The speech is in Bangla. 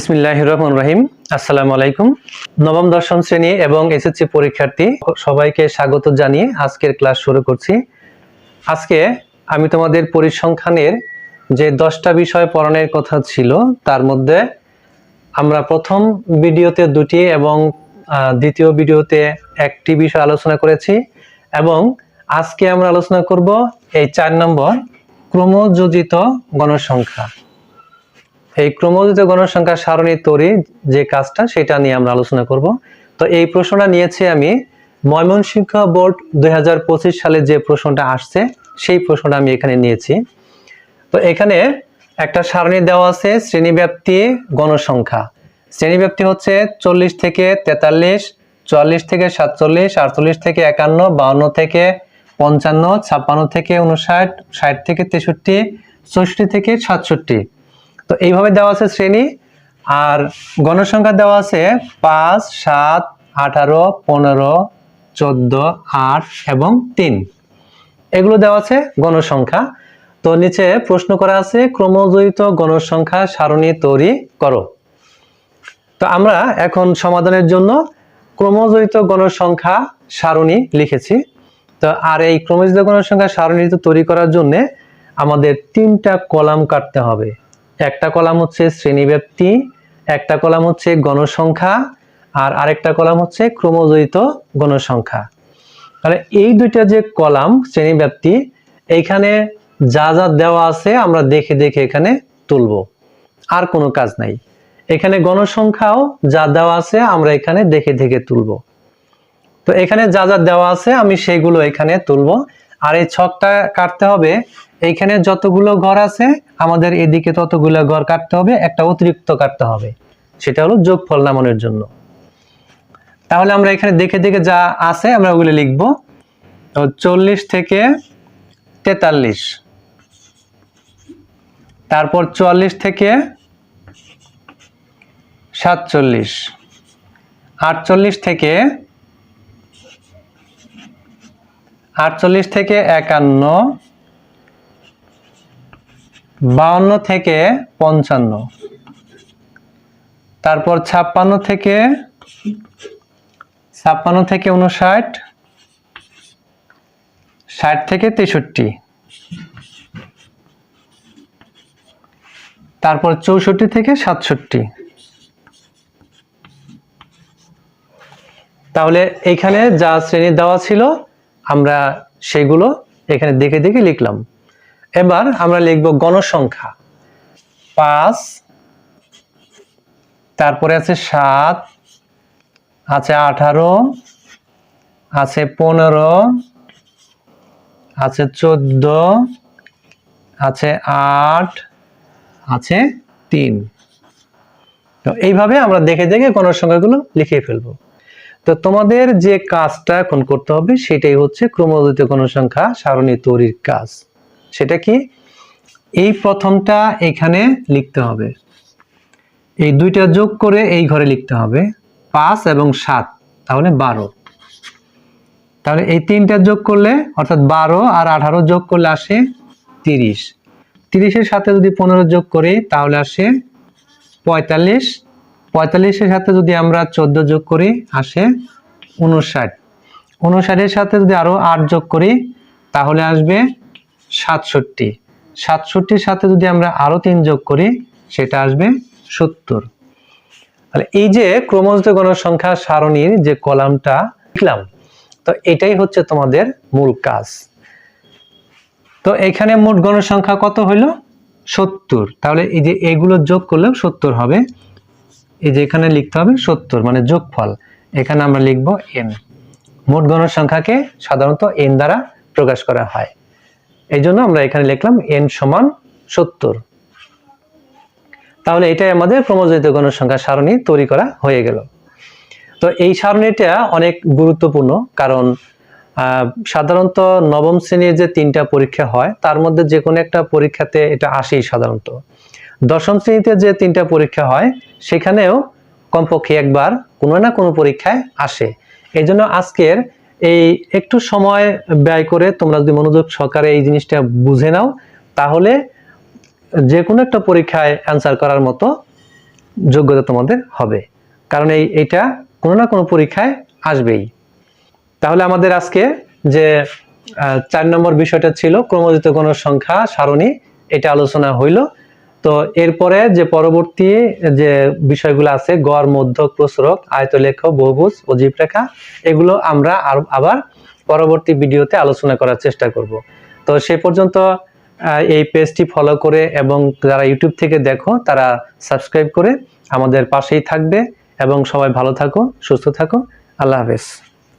বিসমিল্লাহ রহমান রহিম। আসসালামু আলাইকুম। নবম, দশম শ্রেণি এবং এসএসসি পরীক্ষার্থী সবাইকে স্বাগত জানিয়ে আজকের ক্লাস শুরু করছি। আজকে আমি তোমাদের পরিসংখ্যানের যে দশটা বিষয় পড়ানোর কথা ছিল, তার মধ্যে আমরা প্রথম ভিডিওতে দুটি এবং দ্বিতীয় ভিডিওতে একটি বিষয় আলোচনা করেছি এবং আজকে আমরা আলোচনা করব এই চার নম্বর ক্রমযোজিত গণসংখ্যা। এই ক্রমযোজিত গণসংখ্যা সারণী তৈরি যে কাজটা, সেটা নিয়ে আমরা আলোচনা করব। তো এই প্রশ্নটা নিয়েছি আমি। ময়মনসিংহ বোর্ড দু হাজার পঁচিশ সালে যে প্রশ্নটা আসছে, সেই প্রশ্নটা আমি এখানে নিয়েছি। তো এখানে একটা সারণী দেওয়া আছে, শ্রেণীব্যাপ্তি গণসংখ্যা। শ্রেণীব্যাপ্তি হচ্ছে চল্লিশ থেকে তেতাল্লিশ, চুয়াল্লিশ থেকে সাতচল্লিশ, আটচল্লিশ থেকে একান্ন, বাউন্ন থেকে পঞ্চান্ন, ছাপ্পান্ন থেকে উনষাট ষাট থেকে তেষট্টি, চৌষট্টি থেকে সাতষট্টি। তো এইভাবে দেওয়া আছে শ্রেণি, আর গণসংখ্যা দেওয়া আছে পাঁচ, সাত, আঠারো, পনেরো, চোদ্দ, আট এবং তিন। এগুলো দেওয়া আছে গণসংখ্যা। তো নিচে প্রশ্ন করা আছে ক্রমজয়িত গণসংখ্যা সারণী তৈরি করো। তো আমরা এখন সমাধানের জন্য ক্রমজয়িত গণসংখ্যা সারণী লিখেছি। তো আর এই ক্রমজিত গণসংখ্যা সারণী তৈরি করার জন্য আমাদের তিনটা কলাম কাটতে হবে। একটা কলাম হচ্ছে শ্রেণীব্যাপ্তি, একটা কলাম হচ্ছে গণসংখ্যা, আর আরেকটা কলাম হচ্ছে ক্রমজয়িত গণসংখ্যা। তাহলে এই দুইটা যে কলাম, শ্রেণীব্যাপ্তি, এইখানে যা যা দেওয়া আছে আমরা দেখে দেখে এখানে তুলব। আর কোনো কাজ নাই। এখানে গণসংখ্যাও যা দেওয়া আছে আমরা এখানে দেখে দেখে তুলব। তো এখানে যা যা দেওয়া আছে আমি সেইগুলো এখানে তুলব। আর এই ছকটা কাটতে হবে। এইখানে যতগুলো ঘর আছে, আমাদের এদিকে ততগুলো ঘর কাটতে হবে, একটা অতিরিক্ত কাটতে হবে। সেটা হলো যোগফল নামানোর জন্য। তাহলে আমরা এখানে দেখে দেখে যা আছে, আমরা ওগুলো লিখব। তো চল্লিশ থেকে তেতাল্লিশ। তারপর চুয়াল্লিশ থেকে সাতচল্লিশ। আটচল্লিশ থেকে আটচল্লিশ থেকে একান্ন, বাউন্ন থেকে পঞ্চান্ন, তারপর ছাপ্পান্ন থেকে ছাপ্পান্ন থেকে উনষাট ষাট থেকে তেষট্টি, তারপর চৌষট্টি থেকে সাতষট্টি। তাহলে এখানে যা শ্রেণি দেওয়া ছিল আমরা সেগুলো এখানে দেখে দেখে লিখলাম। এবার আমরা লিখব গণসংখ্যা। পাঁচ, তারপরে আছে সাত, আছে আঠারো, আছে পনেরো, আছে চোদ্দ, আছে আট, আছে তিন। তো এইভাবে আমরা দেখে দেখে গণসংখ্যাগুলো লিখে ফেলব। তো তোমাদের যে কাজটা এখন করতে হবে সেটাই হচ্ছে ক্রমোদিত গণসংখ্যা সারণী তৈরির কাজ। সেটা কি? এই প্রথমটা এখানে লিখতে হবে। এই দুইটা যোগ করে এই ঘরে লিখতে হবে পাঁচ এবং সাত, তাহলে বারো। তাহলে এই তিনটা যোগ করলে, অর্থাৎ বারো আর আঠারো যোগ করলে আসে তিরিশ। তিরিশের সাথে যদি পনেরো যোগ করি, তাহলে আসে পঁয়তাল্লিশ। পঁয়তাল্লিশের সাথে যদি আমরা চোদ্দ যোগ করি, আসে উনষাট উনষাটের সাথে যদি আরও আট যোগ করি, তাহলে আসবে সাতষট্টি। সাতষট্টির সাথে যদি আমরা আরও তিন যোগ করি, সেটা আসবে সত্তর। তাহলে এই যে ক্রমজিত গণসংখ্যা সারণীর যে কলামটা লিখলাম তো এটাই হচ্ছে তোমাদের মূল কাজ। তো এখানে মোট গণসংখ্যা কত হইল? সত্তর। তাহলে এই যে এগুলো যোগ করলেও সত্তর হবে। এই যে এখানে লিখতে হবে সত্তর মানে যোগফল। এখানে আমরা লিখব এন মোট গণসংখ্যাকে সাধারণত এন দ্বারা প্রকাশ করা হয়। এই জন্য আমরা এখানে লিখলাম এন সমান সত্তর। তাহলে এটাই আমাদের ক্রমজিত গণসংখ্যা সারণী তৈরি করা হয়ে গেল। তো এই সারণীটা অনেক গুরুত্বপূর্ণ, কারণ সাধারণত নবম শ্রেণির যে তিনটা পরীক্ষা হয়, তার মধ্যে যে কোনো একটা পরীক্ষাতে এটা আসেই সাধারণত। দশম শ্রেণীতে যে তিনটা পরীক্ষা হয় সেখানেও কমপক্ষে একবার কোনো না কোনো পরীক্ষায় আসে। এই জন্য আজকের এই একটু সময় ব্যয় করে তোমরা যদি মনোযোগ সহকারে এই জিনিসটা বুঝে নাও, তাহলে যে কোনো একটা পরীক্ষায় অ্যান্সার করার মতো যোগ্যতা তোমাদের হবে। কারণ এই এটা কোনো না কোনো পরীক্ষায় আসবেই। তাহলে আমাদের আজকে যে চার নম্বর বিষয়টা ছিল ক্রমজিত কোন সংখ্যা সারণী, এটা আলোচনা হইল। তো এরপরে যে পরবর্তী যে বিষয়গুলো আছে, গড়, মধ্যক, প্রসরক আয়তলেখ বহুভুজ অজীব রেখা এগুলো আমরা আবার পরবর্তী ভিডিওতে আলোচনা করার চেষ্টা করব। তো সে পর্যন্ত এই পেজটি ফলো করে এবং যারা ইউটিউব থেকে দেখো, তারা সাবস্ক্রাইব করে আমাদের পাশেই থাকবে এবং সবাই ভালো থাকো, সুস্থ থাকো। আল্লাহ হাফেজ।